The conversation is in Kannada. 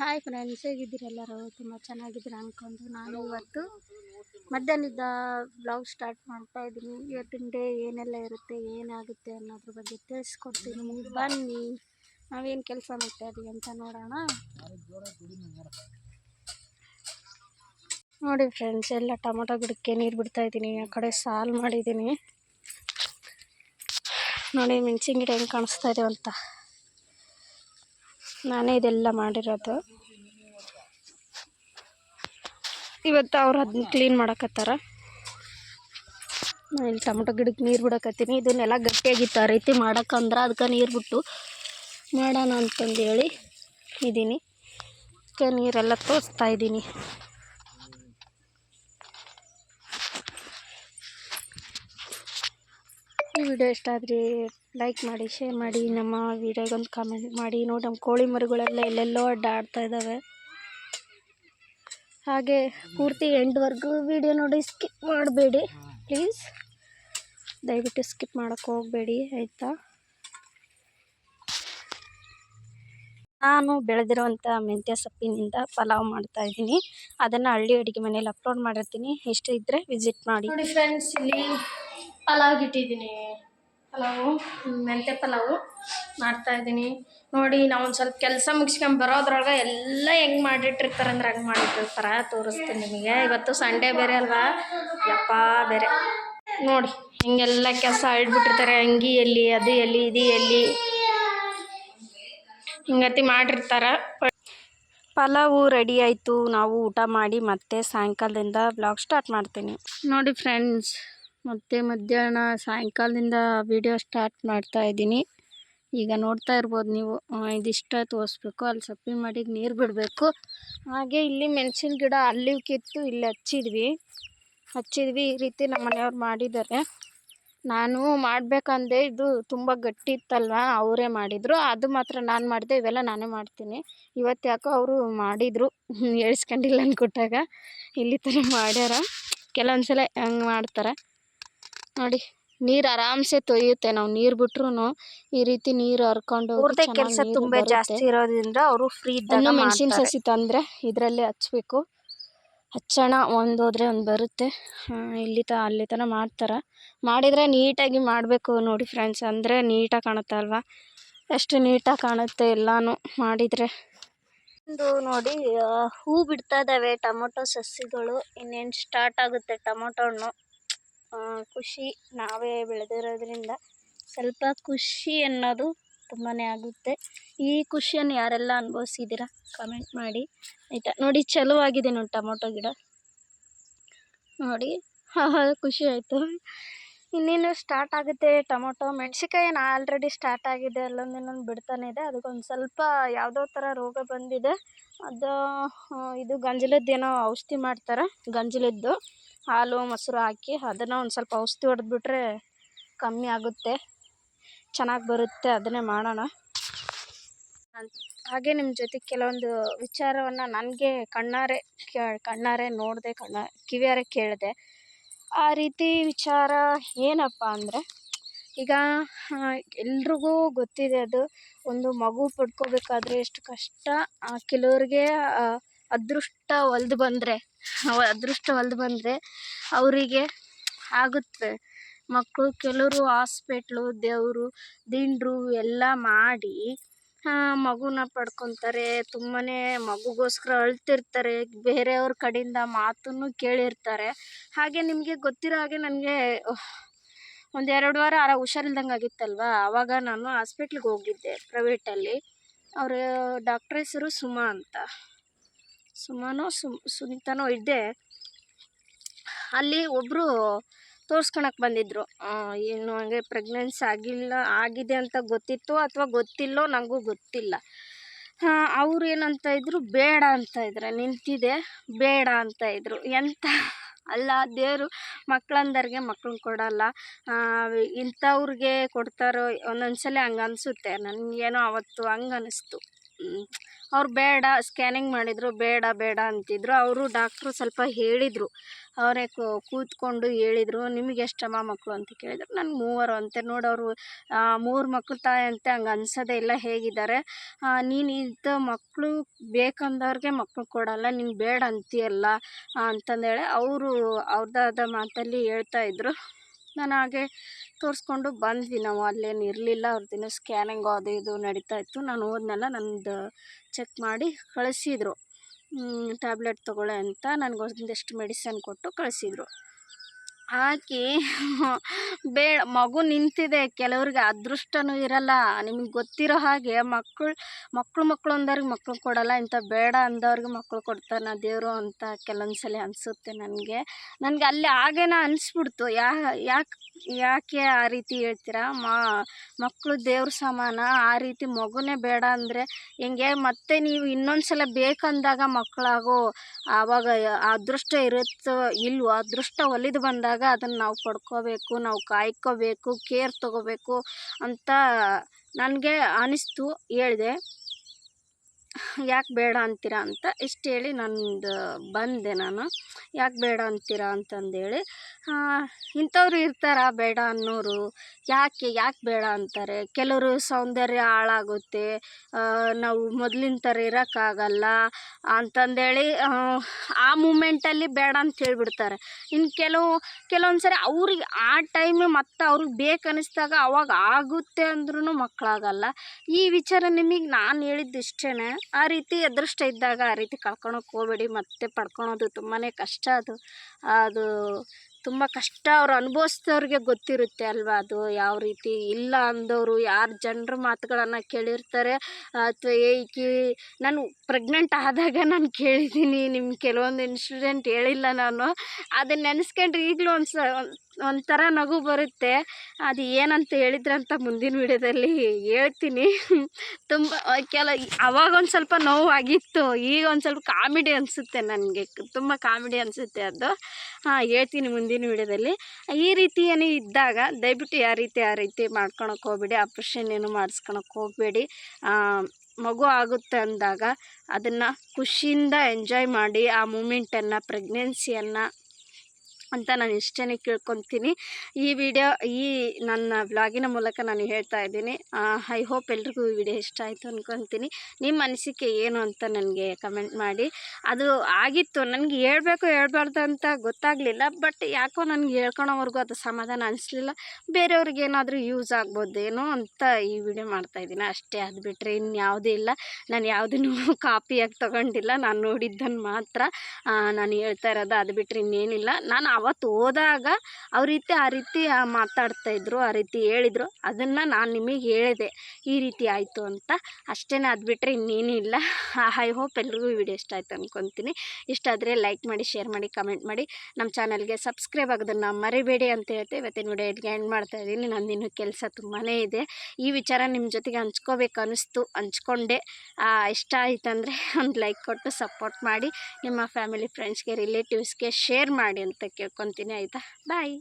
ಹಾಯ್ ಫ್ರೆಂಡ್ಸ್ ಹೇಗಿದ್ದೀರಿ ಎಲ್ಲರೂ? ತುಂಬ ಚೆನ್ನಾಗಿದ್ದೀರ ಅಂದ್ಕೊಂಡು ನಾನು ಇವತ್ತು ಮಧ್ಯಾಹ್ನದ ಬ್ಲಾಗ್ ಸ್ಟಾರ್ಟ್ ಮಾಡ್ತಾ ಇದ್ದೀನಿ. ಇವತ್ತಿನ ಡೇ ಏನೆಲ್ಲ ಇರುತ್ತೆ, ಏನಾಗುತ್ತೆ ಅನ್ನೋದ್ರ ಬಗ್ಗೆ ತಿಳಿಸ್ಕೊಡ್ತೀನಿ. ಬನ್ನಿ, ನಾವೇನು ಕೆಲಸ ಮಾಡ್ತಾ ಇದೀವಿ ಅಂತ ನೋಡೋಣ. ನೋಡಿ ಫ್ರೆಂಡ್ಸ್ ಎಲ್ಲ ಟೊಮೊಟೊ ಗಿಡಕ್ಕೆ ನೀರು ಬಿಡ್ತಾ ಇದ್ದೀನಿ. ಆ ಕಡೆ ಸಾಲು ಮಾಡಿದ್ದೀನಿ. ನೋಡಿ ಮೆಣಸಿನ ಗಿಡ ಹೆಂಗೆ ಕಾಣಿಸ್ತಾ ಇದೆ ಅಂತ. ನಾನೇ ಇದೆಲ್ಲ ಮಾಡಿರೋದು. ಇವತ್ತು ಅವ್ರು ಅದನ್ನ ಕ್ಲೀನ್ ಮಾಡಕತ್ತಾರ. ನಾನು ಇಲ್ಲಿ ಟೊಮೊಟೊ ಗಿಡಕ್ಕೆ ನೀರು ಬಿಡಕತ್ತೀನಿ. ಇದನ್ನೆಲ್ಲ ಗಟ್ಟಿಯಾಗಿತ್ತು. ಆ ರೀತಿ ಮಾಡಕ್ಕಂದ್ರೆ ಅದಕ್ಕೆ ನೀರು ಬಿಟ್ಟು ಮಾಡೋಣ ಅಂತಂದೇಳಿ ಇದ್ದೀನಿ ಅದಕ್ಕೆ ನೀರೆಲ್ಲ ತೋರಿಸ್ತಾ ಇದ್ದೀನಿ ವಿಡಿಯೋ ಇಷ್ಟ ಲೈಕ್ ಮಾಡಿ ಶೇರ್ ಮಾಡಿ, ನಮ್ಮ ವಿಡಿಯೋಗೊಂದು ಕಾಮೆಂಟ್ ಮಾಡಿ. ನೋಡಿ, ನಮ್ಮ ಕೋಳಿ ಮರಿಗಳೆಲ್ಲ ಎಲ್ಲೆಲ್ಲೋ ಅಡ್ಡಾಡ್ತಾ ಇದ್ದಾವೆ ಹಾಗೆ ಪೂರ್ತಿ ಎಂಡ್ವರೆಗೂ ವಿಡಿಯೋ ನೋಡಿ ಸ್ಕಿಪ್ ಮಾಡಬೇಡಿ ಪ್ಲೀಸ್ ದಯವಿಟ್ಟು ಸ್ಕಿಪ್ ಮಾಡೋಕ್ಕೆ ಹೋಗಬೇಡಿ, ಆಯಿತಾ? ನಾನು ಬೆಳೆದಿರುವಂಥ ಮೆಂತ್ಯ ಸೊಪ್ಪಿನಿಂದ ಪಲಾವ್ ಮಾಡ್ತಾ ಇದ್ದೀನಿ. ಅದನ್ನು ಹಳ್ಳಿ ಅಡುಗೆ ಮನೇಲಿ ಅಪ್ಲೋಡ್ ಮಾಡಿರ್ತೀನಿ. ಇಷ್ಟ ಇದ್ದರೆ ವಿಸಿಟ್ ಮಾಡಿ. ನೋಡಿ ಫ್ರೆಂಡ್ಸ್ ಇಲ್ಲಿ ಪಲಾವ್ ಇಟ್ಟಿದ್ದೀನಿ. ಪಲಾವು ಮೆಂತೆ ಪಲಾವು ಮಾಡ್ತಾ ಇದ್ದೀನಿ. ನೋಡಿ, ನಾವು ಒಂದು ಸ್ವಲ್ಪ ಕೆಲಸ ಮುಗಿಸ್ಕೊಂಡು ಬರೋದ್ರೊಳಗೆ ಎಲ್ಲ ಹೆಂಗೆ ಮಾಡಿಟ್ಟಿರ್ತಾರೆ ಅಂದ್ರೆ ಹಂಗೆ ಮಾಡಿಟ್ಟಿರ್ತಾರೆ ತೋರಿಸ್ತೀನಿ ನಿಮಗೆ. ಇವತ್ತು ಸಂಡೇ ಬೇರೆ ಅಲ್ವಾ? ಯಪ್ಪ, ಬೇರೆ. ನೋಡಿ, ಹಿಂಗೆಲ್ಲ ಕೆಲಸ ಇಟ್ಬಿಟ್ಟಿರ್ತಾರೆ ಅಂಗಿ ಎಲ್ಲಿ, ಅದು ಎಲ್ಲಿ, ಇದು ಎಲ್ಲಿ. ಹಿಂಗತಿ ಮಾಡಿರ್ತಾರೆ. ಪಲಾವು ರೆಡಿ ಆಯಿತು. ನಾವು ಊಟ ಮಾಡಿ ಮತ್ತೆ ಸಾಯಂಕಾಲದಿಂದ ಬ್ಲಾಗ್ ಸ್ಟಾರ್ಟ್ ಮಾಡ್ತೀನಿ. ನೋಡಿ ಫ್ರೆಂಡ್ಸ್ ಮತ್ತೆ ಮಧ್ಯಾಹ್ನ ಸಾಯಂಕಾಲದಿಂದ ವಿಡಿಯೋ ಸ್ಟಾರ್ಟ್ ಮಾಡ್ತಾ ಇದ್ದೀನಿ. ಈಗ ನೋಡ್ತಾ ಇರ್ಬೋದು ನೀವು ಇದಿಷ್ಟ ತೋರಿಸ್ಬೇಕು, ಅಲ್ಲಿ ಸಪ್ಪೆ ಮಾಡಿದ ನೀರು ಬಿಡಬೇಕು. ಹಾಗೆ ಇಲ್ಲಿ ಮೆಣಸಿನ ಗಿಡ ಅಲ್ಲಿ ಕಿತ್ತು ಇಲ್ಲಿ ಹಚ್ಚಿದ್ವಿ. ಹಚ್ಚಿದ್ವಿ, ಈ ರೀತಿ ನಮ್ಮ ಮನೆಯವ್ರು ಮಾಡಿದ್ದಾರೆ. ನಾನು ಮಾಡಬೇಕಂದೆ ಇದು ತುಂಬ ಗಟ್ಟಿ ಇತ್ತಲ್ವ, ಅವರೇ ಮಾಡಿದರು. ಅದು ಮಾತ್ರ ನಾನು ಮಾಡಿದೆ, ಇವೆಲ್ಲ ನಾನೇ ಮಾಡ್ತೀನಿ. ಇವತ್ತು ಯಾಕೋ ಅವರು ಮಾಡಿದರು ಹೇಳಿಸ್ಕೊಂಡಿಲ್ಲ ಅಂದ್ಕೊಟ್ಟಾಗ ಇಲ್ಲಿ ಥರ ಮಾಡ್ಯಾರ. ಕೆಲವೊಂದು ಸಲ ಹಂಗೆ ಮಾಡ್ತಾರೆ. ನೋಡಿ ನೀರ್ ಆರಾಮ್ಸೆ ತೊಯ್ಯುತ್ತೆ. ನಾವು ನೀರು ಬಿಟ್ರು ಈ ರೀತಿ ನೀರು ಹರ್ಕೊಂಡು ಕೆಲಸ ತುಂಬಾ ಜಾಸ್ತಿ ಇರೋದ್ರಿಂದ ಅವರು ಫ್ರೀ ಇದ್ದಾಗ ಮೆಣಸಿನ ಸಸಿ ತಂದ್ರೆ ಇದ್ರಲ್ಲೇ ಹಚ್ಬೇಕು. ಹಚ್ಚೋಣ ಒಂದು ಹೋದ್ರೆ ಒಂದು ಬರುತ್ತೆ. ಇಲ್ಲಿ ತ ಅಲ್ಲಿ ತನ ಮಾಡ್ತಾರ. ಮಾಡಿದ್ರೆ ನೀಟಾಗಿ ಮಾಡಬೇಕು ನೋಡಿ ಫ್ರೆಂಡ್ಸ್ ಅಂದರೆ ನೀಟಾಗಿ ಕಾಣುತ್ತೆ ಅಲ್ವಾ? ಎಷ್ಟು ನೀಟಾಗಿ ಕಾಣುತ್ತೆ ಎಲ್ಲಾನು ಮಾಡಿದರೆ. ಒಂದು ನೋಡಿ ಹೂ ಬಿಡ್ತಾ ಇದ್ದಾವೆ ಟೊಮೊಟೊ ಸಸಿಗಳು. ಇನ್ನೇನು ಸ್ಟಾರ್ಟ್ ಆಗುತ್ತೆ ಟೊಮೊಟೊ ಹಣ್ಣು ಖುಷಿ ನಾವೇ ಬೆಳೆದಿರೋದ್ರಿಂದ ಸ್ವಲ್ಪ ಖುಷಿ ಅನ್ನೋದು ತುಂಬಾ ಆಗುತ್ತೆ. ಈ ಖುಷಿಯನ್ನು ಯಾರೆಲ್ಲ ಅನುಭವಿಸಿದ್ದೀರಾ? ಕಮೆಂಟ್ ಮಾಡಿ. ಆಯಿತಾ? ನೋಡಿ, ಚಲೋ ಆಗಿದೆ ನೋಡಿ ಟೊಮೊಟೊ ಗಿಡ. ನೋಡಿ, ಖುಷಿ ಆಯಿತು. ಇನ್ನೇನು ಸ್ಟಾರ್ಟ್ ಆಗುತ್ತೆ ಟೊಮೊಟೊ, ಮೆಣ್ಸಿನ್ಕಾಯಿ ಏನು ಆಲ್ರೆಡಿ ಸ್ಟಾರ್ಟ್ ಆಗಿದೆ ಅಲ್ಲೊಂದು ಇನ್ನೊಂದು ಬಿಡ್ತಾನೆ ಇದೆ. ಅದಕ್ಕೊಂದು ಸ್ವಲ್ಪ ಯಾವುದೋ ಥರ ರೋಗ ಬಂದಿದೆ. ಅದು ಇದು ಗಂಜಲದ್ದು ಏನೋ ಔಷಧಿ ಮಾಡ್ತಾರೆ, ಗಂಜಲದ್ದು. ಹಾಲು, ಮೊಸರು ಹಾಕಿ ಅದನ್ನು ಒಂದು ಸ್ವಲ್ಪ ಔಷಧಿ ಹೊಡೆದ್ಬಿಟ್ರೆ ಕಮ್ಮಿ ಆಗುತ್ತೆ. ಚೆನ್ನಾಗಿ ಬರುತ್ತೆ, ಅದನ್ನೇ ಮಾಡೋಣ. ಹಾಗೆ ನಿಮ್ಮ ಜೊತೆ ಕೆಲವೊಂದು ವಿಚಾರವನ್ನು ನನಗೆ ಕಣ್ಣಾರೆ ಕಣ್ಣಾರೆ ನೋಡಿದೆ, ಕಣ್ಣ, ಕಿವಿಯಾರೆ ಕೇಳಿದೆ. ಆ ರೀತಿ ವಿಚಾರ ಏನಪ್ಪ ಅಂದರೆ, ಈಗ ಎಲ್ರಿಗೂ ಗೊತ್ತಿದೆ ಅದು. ಒಂದು ಮಗು ಪಡ್ಕೋಬೇಕಾದ್ರೆ ಎಷ್ಟು ಕಷ್ಟ. ಕೆಲವ್ರಿಗೆ ಅದೃಷ್ಟ ಒಲ್ದು ಬಂದರೆ ಅದೃಷ್ಟ ಒಲ್ದು ಬಂದರೆ ಅವರಿಗೆ ಆಗುತ್ತೆ. ಮಕ್ಕಳು ಕೆಲವರು ಹಾಸ್ಪೆಟ್ಲು ದೇವರು, ದಿಂಡರು ಎಲ್ಲ ಮಾಡಿ ಮಗುನ ಪಡ್ಕೊತಾರೆ. ತುಂಬಾ ಮಗುಗೋಸ್ಕರ ಅಳ್ತಿರ್ತಾರೆ. ಬೇರೆಯವ್ರ ಕಡೆಯಿಂದ ಮಾತನ್ನು ಕೇಳಿರ್ತಾರೆ. ಹಾಗೆ ನಿಮಗೆ ಗೊತ್ತಿರೋ ಹಾಗೆ ನನಗೆ ಒಂದೆರಡು ವಾರ ಆರ ಹುಷಾರಿಲ್ದಂಗೆ ಆಗಿತ್ತಲ್ವ? ಆವಾಗ ನಾನು ಹಾಸ್ಪಿಟ್ಲಿಗೆ ಹೋಗಿದ್ದೆ, ಪ್ರೈವೇಟಲ್ಲಿ. ಅವರ, ಡಾಕ್ಟ್ರ್ ಹೆಸರು ಸುಮಾ ಅಂತ. ಸುಮಾನೋ ಸುಮ್, ಸುನೀತಾನೋ ಇದ್ದೆ. ಅಲ್ಲಿ ಒಬ್ಬರು ತೋರ್ಸ್ಕೊಳಕ್ಕೆ ಬಂದಿದ್ದರು ಏನು ಹಂಗೆ ಪ್ರೆಗ್ನೆನ್ಸಿ ಆಗಿಲ್ಲ, ಆಗಿದೆ ಅಂತ ಗೊತ್ತಿತ್ತು ಅಥವಾ ಗೊತ್ತಿಲ್ಲೋ ನನಗೂ ಗೊತ್ತಿಲ್ಲ. ಅವ್ರು ಏನಂತ ಇದ್ರು, ಬೇಡ ಅಂತ ಇದ್ರೆ. ನಿಂತಿದೆ, ಬೇಡ ಅಂತ ಇದ್ರು. ಎಂಥ ಅಲ್ಲ, ದೇವರು ಮಕ್ಳಂದರಿಗೆ ಮಕ್ಕಳು ಕೊಡಲ್ಲ. ಇಂಥವ್ರಿಗೆ ಕೊಡ್ತಾರೋ ಒಂದೊಂದು ಸಲ ಹಂಗೆ ಅನಿಸುತ್ತೆ ನನಗೇನೋ ಅವತ್ತು ಹಂಗೆ ಅನ್ನಿಸ್ತು ಅವ್ರು ಬೇಡ ಸ್ಕ್ಯಾನಿಂಗ್ ಮಾಡಿದರು, ಬೇಡ ಬೇಡ ಅಂತಿದ್ರು. ಅವರು ಡಾಕ್ಟ್ರು ಸ್ವಲ್ಪ ಹೇಳಿದರು. ಅವರೇ ಕೂತ್ಕೊಂಡು ಹೇಳಿದರು, ನಿಮಗೆ ಎಷ್ಟಮ್ಮ ಮಕ್ಕಳು ಅಂತ ಕೇಳಿದರು. ನಾನು ಮೂವರು ಅಂತೆ. ನೋಡು ಅವರು ಮೂರು ಮಕ್ಕಳು ತಾಯಿ ಅಂತೆ, ಹಂಗೆ ಅನ್ಸೋದೇ ಇಲ್ಲ, ಹೇಗಿದ್ದಾರೆ. ನೀನು ಇದ್ದ ಮಕ್ಕಳು ಬೇಕಂದವ್ರಿಗೆ ಮಕ್ಕಳು ಕೊಡಲ್ಲ, ನೀನು ಬೇಡ ಅಂತೀಯಲ್ಲ ಅಂತಂದೇಳಿ ಅವರು ಅವ್ರದ್ದಾದ ಮಾತಲ್ಲಿ ಹೇಳ್ತಾ ಇದ್ರು. ನಾನು ಹಾಗೆ ತೋರಿಸ್ಕೊಂಡು ಬಂದ್ವಿ. ನಾವು ಅಲ್ಲೇನು ಇರಲಿಲ್ಲ. ಅವ್ರದ್ದಿನ ಸ್ಕ್ಯಾನಿಂಗು ಅದು ಇದು ನಡೀತಾ ಇತ್ತು. ನಾನು ಹೋದ್ನೆಲ್ಲ, ನಂದು ಚೆಕ್ ಮಾಡಿ ಕಳಿಸಿದ್ರು. ಟ್ಯಾಬ್ಲೆಟ್ ತೊಗೊಳ್ಳೆ ಅಂತ. ನನಗೆ ಒಂದಿಷ್ಟು ಮೆಡಿಸನ್ ಕೊಟ್ಟು ಕಳಿಸಿದ್ರು. ಹಾಕಿ ಬೇಡ ಮಗು ನಿಂತಿದೆ, ಕೆಲವ್ರಿಗೆ ಅದೃಷ್ಟನೂ ಇರಲ್ಲ. ನಿಮ್ಗೆ ಗೊತ್ತಿರೋ ಹಾಗೆ ಮಕ್ಕಳು ಮಕ್ಕಳು ಮಕ್ಕಳು ಅಂದವ್ರಿಗೆ ಮಕ್ಕಳು ಕೊಡಲ್ಲ, ಇಂಥ ಬೇಡ ಅಂದವ್ರಿಗೆ ಮಕ್ಕಳು ಕೊಡ್ತಾನೆ ದೇವರು ಅಂತ ಕೆಲವೊಂದು ಸಲ ಅನಿಸುತ್ತೆ ನನಗೆ. ನನಗೆ ಅಲ್ಲಿ ಆಗೇನ ಅನಿಸ್ಬಿಡ್ತು. ಯಾ, ಯಾಕೆ ಯಾಕೆ ಆ ರೀತಿ ಹೇಳ್ತೀರಾ? ಮಕ್ಕಳು ದೇವ್ರ ಸಮಾನ, ಆ ರೀತಿ ಮಗುನೇ ಬೇಡ ಅಂದರೆ ಹೆಂಗೆ? ಮತ್ತೆ ನೀವು ಇನ್ನೊಂದು ಸಲ ಬೇಕಂದಾಗ ಮಕ್ಕಳಾಗೋ ಆವಾಗ ಅದೃಷ್ಟ ಇರುತ್ತೋ ಇಲ್ವೋ, ಅದೃಷ್ಟ ಒಲಿದು ಬಂದಾಗ ಅದನ್ನು ನಾವು ಪಡ್ಕೋಬೇಕು ನಾವು ಕಾಯ್ಕೋಬೇಕು ಕೇರ್ ತೊಗೋಬೇಕು ಅಂತ ನನಗೆ ಅನಿಸ್ತು ಹೇಳಿದೆ. ಯಾಕೆ ಬೇಡ ಅಂತೀರಾ ಅಂತ ಇಷ್ಟು ಹೇಳಿ ನಂದು ಬಂದೆ ನಾನು. ಯಾಕೆ ಬೇಡ ಅಂತೀರಾ ಅಂತಂದೇಳಿ ಇಂಥವ್ರು ಇರ್ತಾರ ಬೇಡ ಅನ್ನೋರು, ಯಾಕೆ ಯಾಕೆ ಬೇಡ ಅಂತಾರೆ? ಕೆಲವರು ಸೌಂದರ್ಯ ಹಾಳಾಗುತ್ತೆ ನಾವು ಮೊದಲಿನ ಥರ ಇರೋಕ್ಕಾಗಲ್ಲ ಅಂತಂದೇಳಿ, ಆ ಮೂಮೆಂಟಲ್ಲಿ ಬೇಡ ಅಂತ ಹೇಳಿಬಿಡ್ತಾರೆ. ಇನ್ನು ಕೆಲವು ಕೆಲವೊಂದು ಸರಿ ಅವ್ರಿಗೆ ಆ ಟೈಮು ಮತ್ತು ಅವ್ರಿಗೆ ಬೇಕನ್ನಿಸ್ದಾಗ ಅವಾಗ ಆಗುತ್ತೆ ಅಂದ್ರೂ ಮಕ್ಕಳಾಗಲ್ಲ ಈ ವಿಚಾರ ನಿಮಗೆ ನಾನು ಹೇಳಿದ್ದು ಇಷ್ಟೇ ಆ ರೀತಿ ಅದೃಷ್ಟ ಇದ್ದಾಗ ಆ ರೀತಿ ಕಳ್ಕೊಳಕ್ಕೆ ಹೋಗಬೇಡಿ, ಮತ್ತೆ ಪಡ್ಕೊಳೋದು ತುಂಬಾ ಕಷ್ಟ ಅದು. ಅದು ತುಂಬ ಕಷ್ಟ ಅವ್ರು ಅನುಭವಿಸ್ದವ್ರಿಗೆ ಗೊತ್ತಿರುತ್ತೆ ಅಲ್ವಾ ಅದು ಯಾವ ರೀತಿ ಇಲ್ಲ ಅಂದವರು ಯಾರು ಜನರ ಮಾತುಗಳನ್ನು ಕೇಳಿರ್ತಾರೆ, ಅಥವಾ ಏಕಿ ನಾನು ಪ್ರೆಗ್ನೆಂಟ್ ಆದಾಗ ನಾನು ಕೇಳಿದ್ದೀನಿ ನಿಮ್ಮ ಕೆಲವೊಂದು ಇನ್ಸಿಡೆಂಟ್ ಹೇಳಿಲ್ಲ ನಾನು. ಅದನ್ನ ನೆನೆಸ್ಕೊಂಡ್ರೆ ಈಗಲೂ ಒಂದು ಸ ಒಂಥರ ನಗು ಬರುತ್ತೆ. ಅದು ಏನಂತ ಹೇಳಿದ್ರಂತ ಮುಂದಿನ ವಿಡಿಯೋದಲ್ಲಿ ಹೇಳ್ತೀನಿ. ತುಂಬ, ಕೆಲ, ಅವಾಗ ಒಂದು ಸ್ವಲ್ಪ ನೋವಾಗಿತ್ತು. ಈಗ ಒಂದು ಸ್ವಲ್ಪ ಕಾಮಿಡಿ ಅನಿಸುತ್ತೆ ನನಗೆ. ತುಂಬ ಕಾಮಿಡಿ ಅನಿಸುತ್ತೆ ಅದು. ಹಾಂ, ಹೇಳ್ತೀನಿ ಮುಂದಿನ ವಿಡಿಯೋದಲ್ಲಿ. ಈ ರೀತಿ ಏನೇ ಇದ್ದಾಗ, ದಯವಿಟ್ಟು ಯಾವ ರೀತಿ ಆ ರೀತಿ ಮಾಡ್ಕೊಳಕ್ಕೆ ಹೋಗ್ಬೇಡಿ. ಆಪ್ರೇಷನ್ ಏನು ಮಾಡಿಸ್ಕೊಳಕ್ಕೆ ಹೋಗಬೇಡಿ. ಮಗು ಆಗುತ್ತೆ ಅಂದಾಗ, ಅದನ್ನು ಖುಷಿಯಿಂದ ಎಂಜಾಯ್ ಮಾಡಿ ಆ ಮೂಮೆಂಟನ್ನು, ಪ್ರೆಗ್ನೆನ್ಸಿಯನ್ನು ಅಂತ ನಾನು ಇಷ್ಟೇ ಕೇಳ್ಕೊತೀನಿ. ಈ ವಿಡಿಯೋ, ಈ ನನ್ನ ವ್ಲಾಗಿನ ಮೂಲಕ ನಾನು ಹೇಳ್ತಾ ಇದ್ದೀನಿ. ಐ ಹೋಪ್ ಎಲ್ರಿಗೂ ಈ ವಿಡಿಯೋ ಇಷ್ಟ ಆಯಿತು ಅಂದ್ಕೊತೀನಿ ನಿಮ್ಮ ಅನಿಸಿಕೆ ಏನು ಅಂತ ನನಗೆ ಕಮೆಂಟ್ ಮಾಡಿ. ಅದು ಆಗಿತ್ತು, ನನಗೆ ಹೇಳಬೇಕು ಹೇಳ್ಬಾರ್ದು ಅಂತ ಗೊತ್ತಾಗಲಿಲ್ಲ. ಬಟ್ ಯಾಕೋ ನನಗೆ ಹೇಳ್ಕೊಳೋವರೆಗೂ ಅದು ಸಮಾಧಾನ ಅನಿಸ್ಲಿಲ್ಲ. ಬೇರೆಯವ್ರಿಗೆ ಏನಾದರೂ ಯೂಸ್ ಆಗ್ಬೋದೇನೋ ಅಂತ ಈ ವಿಡಿಯೋ ಮಾಡ್ತಾ ಇದ್ದೀನಿ. ಅಷ್ಟೇ ಅದು ಬಿಟ್ಟರೆ ಇನ್ಯಾವುದೇ ಇಲ್ಲ. ನಾನು ಯಾವುದನ್ನು ಕಾಪಿಯಾಗಿ ತೊಗೊಂಡಿಲ್ಲ. ನಾನು ನೋಡಿದ್ದನ್ನು ಮಾತ್ರ. ನಾನು ಹೇಳ್ತಾ ಇರೋದು ಅದು ಬಿಟ್ಟರೆ ಇನ್ನೇನಿಲ್ಲ. ನಾನು ಅವತ್ತು ಹೋದಾಗ ಅವ್ರ ರೀತಿ ಆ ರೀತಿ ಮಾತಾಡ್ತಾ ಇದ್ದರು ಆ ರೀತಿ ಹೇಳಿದ್ರು. ಅದನ್ನು ನಾನು ನಿಮಗೆ ಹೇಳಿದೆ, ಈ ರೀತಿ ಆಯಿತು ಅಂತ. ಅಷ್ಟೇ ಅದು ಬಿಟ್ಟರೆ ಇನ್ನೇನೂ ಇಲ್ಲ. ಐ ಹೋಪ್ ಎಲ್ರಿಗೂ ಈ ವಿಡಿಯೋ ಇಷ್ಟ ಆಯ್ತು ಅಂದ್ಕೊತೀನಿ ಇಷ್ಟ ಆದರೆ ಲೈಕ್ ಮಾಡಿ ಶೇರ್ ಮಾಡಿ ಕಮೆಂಟ್ ಮಾಡಿ. ನಮ್ಮ ಚಾನಲ್ಗೆ ಸಬ್ಸ್ಕ್ರೈಬ್ ಆಗೋದನ್ನು ಮರಿಬೇಡಿ ಅಂತ ಹೇಳ್ತೆ ಇವತ್ತಿನ ವಿಡಿಯೋ ಇಲ್ಲಿಗೆ ಎಂಡ್ ಮಾಡ್ತಾ ಇದ್ದೀನಿ. ಇನ್ನೂ ಕೆಲಸ ತುಂಬಾ ಇದೆ. ಈ ವಿಚಾರ ನಿಮ್ಮ ಜೊತೆಗೆ ಹಂಚ್ಕೋಬೇಕು ಅನ್ನಿಸ್ತು ಹಂಚ್ಕೊಂಡೆ. ಇಷ್ಟ ಆಯ್ತಂದರೆ ಒಂದು ಲೈಕ್ ಕೊಟ್ಟು ಸಪೋರ್ಟ್ ಮಾಡಿ. ನಿಮ್ಮ ಫ್ಯಾಮಿಲಿ ಫ್ರೆಂಡ್ಸ್ಗೆ ರಿಲೇಟಿವ್ಸ್ಗೆ ಶೇರ್ ಮಾಡಿ ಅಂತ ಕೇಳ್ಕೊತೀನಿ ಆಯಿತಾ ಬಾಯ್